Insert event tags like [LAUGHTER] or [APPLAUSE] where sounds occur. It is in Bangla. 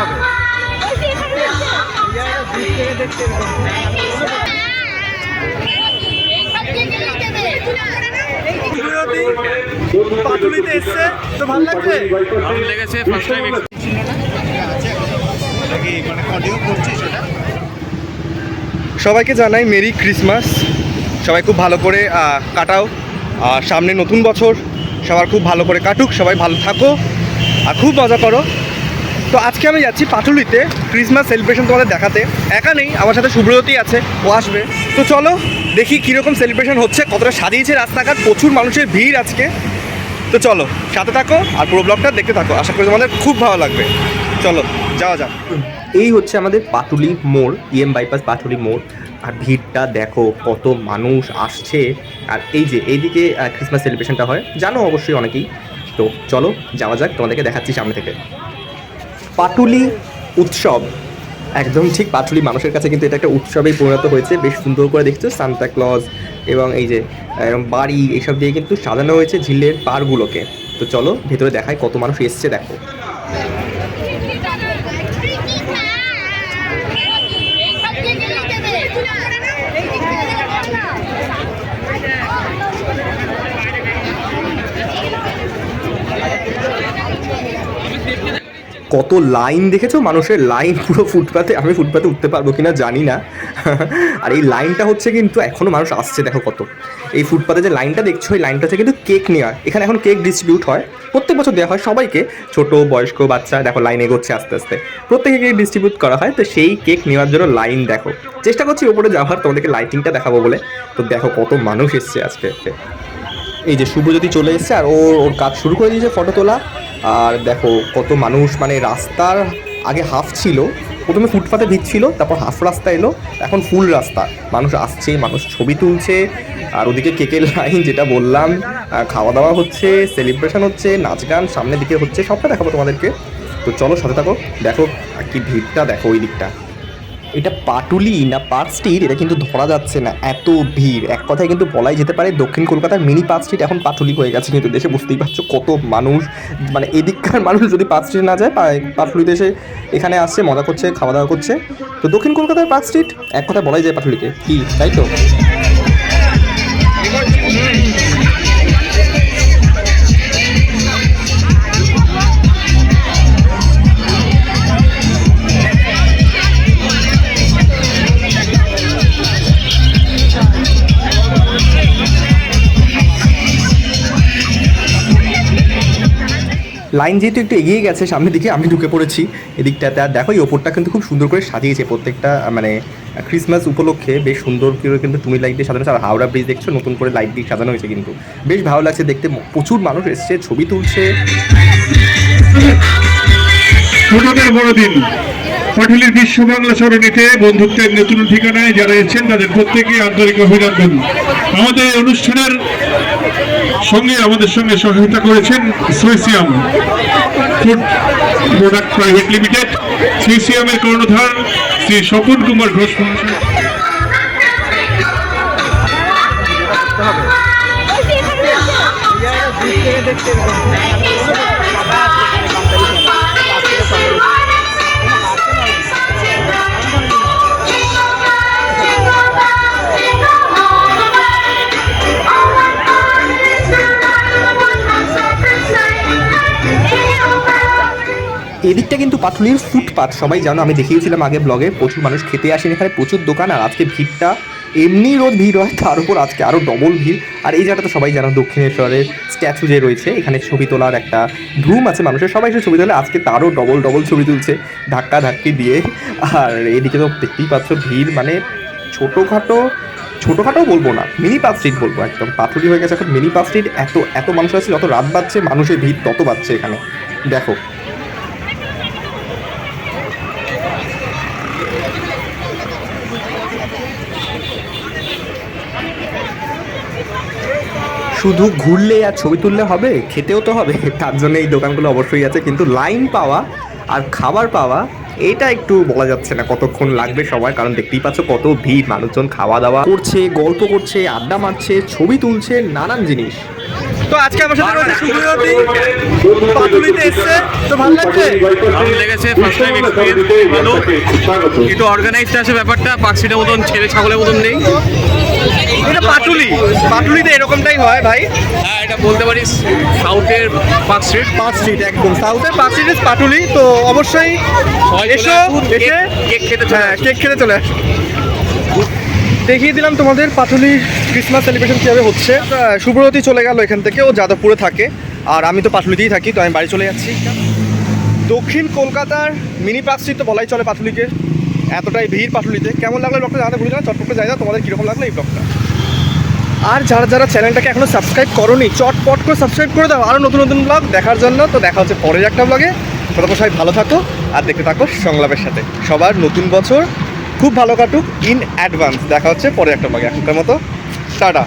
হবে। পাটুলিতে এসছে তো ভালো লাগছে? দারুণ লেগেছে ফার্স্ট টাইম সবাইকে জানাই মেরি ক্রিসমাস। সবাই খুব ভালো করে কাটাও। আর সামনে নতুন বছর সবার খুব ভালো করে কাটুক সবাই ভালো থাকো। আর খুব মজা করো। তো আজকে আমি যাচ্ছি পাটুলিতে ক্রিসমাস সেলিব্রেশন তোমাদের দেখাতে। একা নেই, আমার সাথে সুব্রতী আছে, ও আসবে। তো চলো, দেখি কীরকম সেলিব্রেশন হচ্ছে, কতটা সাজিয়েছে রাস্তাঘাট, প্রচুর মানুষের ভিড় আজকে। তো চলো, সাথে থাকো আর পুরো ব্লগটা দেখতে থাকো, আশা করি তোমাদের খুব ভালো লাগবে। চলো, যাওয়া যাক। এই হচ্ছে আমাদের পাটুলি মোড় ইএম বাইপাস পাটুলি মোড়। আর ভিড়টা দেখো, কত মানুষ আসছে। আর এই যে, এইদিকে ক্রিসমাস সেলিব্রেশনটা হয়, জানো অবশ্যই অনেকেই। তো চলো, যাওয়া যাক, তোমাদেরকে দেখাচ্ছি সামনে থেকে। পাটুলি উৎসব। একদম ঠিক পাটুলি মানুষের কাছে কিন্তু এটা একটা উৎসবেই পরিণত হয়েছে। বেশ সুন্দর করে দেখছ সান্তা ক্লজ এবং এই যে এরকম বাড়ি, এইসব দিয়ে কিন্তু সাজানো হয়েছে ঝিলের পাড়গুলোকে। তো চলো, ভেতরে দেখায় কত মানুষ এসছে, দেখো। কত লাইন দেখেছ? মানুষের লাইন পুরো ফুটপাতে, আমি ফুটপাতে উঠতে পারব কিনা জানি না। আর এই লাইনটা হচ্ছে কিন্তু এখনও মানুষ আসছে, দেখো কত। এই ফুটপাতে যে লাইনটা দেখছ, এই লাইনটা হচ্ছে কিন্তু কেক নেওয়ার এখানে এখন কেক ডিস্ট্রিবিউট হয়। প্রত্যেক বছর দেওয়া হয় সবাইকে। ছোট, বয়স্ক, বাচ্চা, দেখো লাইন এগোচ্ছে আস্তে আস্তে। প্রত্যেকে কেক ডিস্ট্রিবিউট করা হয়। তো সেই কেক নেওয়ার জন্য লাইন দেখো। চেষ্টা করছি ওপরে যাওয়ার, তোমাদেরকে লাইটিংটা দেখাবো বলে। তো দেখো কত মানুষ এসছে আজকে এই যে শুভজ্যোতি চলে এসেছে, আর ওর ওর কাজ শুরু করে দিয়েছে ফটো তোলা। আর দেখো কত মানুষ মানে রাস্তার আগে হাফ ছিল, প্রথমে ফুটপাতে ভিড় ছিল, তারপর হাফ রাস্তা এলো, এখন ফুল রাস্তা। মানুষ আসছে, মানুষ ছবি তুলছে, আর ওদিকে কেকের লাইন [LAUGHS] যেটা বললাম খাওয়া দাওয়া হচ্ছে সেলিব্রেশন হচ্ছে নাচ গান সামনের দিকে হচ্ছে, সবটা দেখাবো তোমাদেরকে। তো চলো সাথে থাকো, দেখো কি ভিড়টা, দেখো ওই দিকটা। এটা পাটুলি না পার্ক স্ট্রিট? এটা কিন্তু ধরা যাচ্ছে না। এত ভিড়। এক কথায় কিন্তু বলাই যেতে পারে দক্ষিণ কলকাতার মিনি পার্ক স্ট্রিট এখন পাটুলি হয়ে গেছে কিন্তু দেশে বুঝতেই পারছ কত মানুষ। মানে এদিককার মানুষ যদি পার্ক স্ট্রিট না যায় পাটুলি এসে এখানে আসছে, মজা করছে, খাওয়া দাওয়া করছে। তো দক্ষিণ কলকাতার পার্ক স্ট্রিট, এক কথায় বলাই যায় পাটুলিকে। কি, তাই তো? লাইন যেহেতু একটু এগিয়ে গেছে সামনের দিকে, আমি ঢুকে পড়েছি এদিকটাতে। আর দেখো, এই ওপরটা কিন্তু খুব সুন্দর করে সাজিয়েছে প্রত্যেকটা মানে ক্রিসমাস উপলক্ষে। বেশ সুন্দর করে কিন্তু তুমি লাইট দিয়ে সাজানো আর হাওড়া ব্রিজ দেখছ, নতুন করে লাইট দিয়ে সাজানো হয়েছে কিন্তু। বেশ ভালো লাগছে দেখতে। প্রচুর মানুষ এসছে, ছবি তুলছে। পাটুলির বিশ্ব বাংলা সরণিতে বন্ধুত্বের নতুন ঠিকানায় যারা এসেছেন তাদের প্রত্যেকে আন্তরিক অভিনন্দন। আমাদের এই অনুষ্ঠানের সঙ্গে আমাদের সঙ্গে সহযোগিতা করেছেন সুইসিয়াম ফুড প্রোডাক্ট প্রাইভেট লিমিটেড। সুইসিয়ামের কর্ণধার শ্রী স্বপন কুমার ঘোষ মহাশয়। এদিকটা কিন্তু পাটুলির ফুটপাথ সবাই জানো, আমি দেখিয়েছিলাম আগে ব্লগে প্রচুর মানুষ খেতে আসেন এখানে, প্রচুর দোকান, আর আজকে ভিড়টা এমনি রোজ ভিড় হয়, তার উপর আজকে আরও ডবল ভিড়। আর এই জায়গাটা তো সবাই জানো, দক্ষিণেশ্বরের স্ট্যাচু যে রয়েছে, এখানে ছবি তোলার একটা ধুম আছে মানুষের, সবাই এসে ছবি তোলে, আজকে তারও ডবল ডবল ছবি তুলছে, ধাক্কা ধাক্কি দিয়ে। আর এদিকে তো দেখতেই পাচ্ছ ভিড় মানে ছোটোখাটো ছোটোখাটো বলব না মিনি পার্ক স্ট্রিট বলব একদম। পাথুরি হয়ে গেছে এখন মিনি পার্ক স্ট্রিট এত এত মানুষ আছে, যত রাত বাড়ছে মানুষের ভিড় তত বাড়ছে এখানে। দেখো শুধু ঘুরলে আর ছবি তুললে হবে, খেতেও তো হবে। তার জন্য এই দোকানগুলো অবশ্যই আছে, কিন্তু লাইন পাওয়া আর খাবার পাওয়া, এটা একটু বলা যাচ্ছে না কতক্ষণ লাগবে সবার, কারণ দেখতেই পাচ্ছ কত ভিড়। মানুষজন খাওয়া দাওয়া করছে, গল্প করছে, আড্ডা মারছে, ছবি তুলছে, নানান জিনিস। তো আজকে আমার সাথে রয়েছে সুপ্রিয়তি। পাতুলিতে এসছে, তো ভালো লাগছে? ভালো লেগেছে ফার্স্ট টাইম এক্সপিরিয়েন্স ভালো। একটু অর্গানাইজড আছে ব্যাপারটা পার্কসিটের মতন ছেলে ছাগলের মতন নেই। এটা পাটুলি। পাটুলিতে এরকমটাই হয় ভাই। হ্যাঁ এটা বলতে পারিস সাউথের পার্ক স্ট্রিট পাঁচ স্ট্রিট একদম। সাউথের পাঁচ স্ট্রিট পাটুলি তো অবশ্যই এসো এসে কেক- খেতে চলে হ্যাঁ কেক খেতে চলে আসো দেখিয়ে দিলাম তোমাদের পাটুলি ক্রিসমাস সেলিব্রেশন কীভাবে হচ্ছে। শুভ্রতী চলে গেল এখান থেকে ও যাদবপুরে থাকে। আর আমি তো পাটুলিতেই থাকি তো আমি বাড়ি চলে যাচ্ছি। দক্ষিণ কলকাতার মিনি পার্ক স্ট্রিট তো বলাই চলে পাটুলিকে। এতটাই ভিড় পাটুলিতে। কেমন লাগল ব্লগটা জানাতে ভুলে না চটপটে যাই দাও তোমাদের কীরকম লাগল এই ব্লগটা? আর যারা যারা চ্যানেলটাকে এখনও সাবস্ক্রাইব করনি, চটপট করে সাবস্ক্রাইব করে দাও। আরও নতুন নতুন ব্লগ দেখার জন্য। তো দেখা হচ্ছে পরের একটা ব্লগে ততক্ষণ সবাই ভালো থাকো আর দেখতে থাকো সংলাপের সাথে। সবার নতুন বছর খুব ভালো কাটুক ইন অ্যাডভান্স দেখা হচ্ছে পরের একটা ব্লগে এখনকার মতো, টাটা।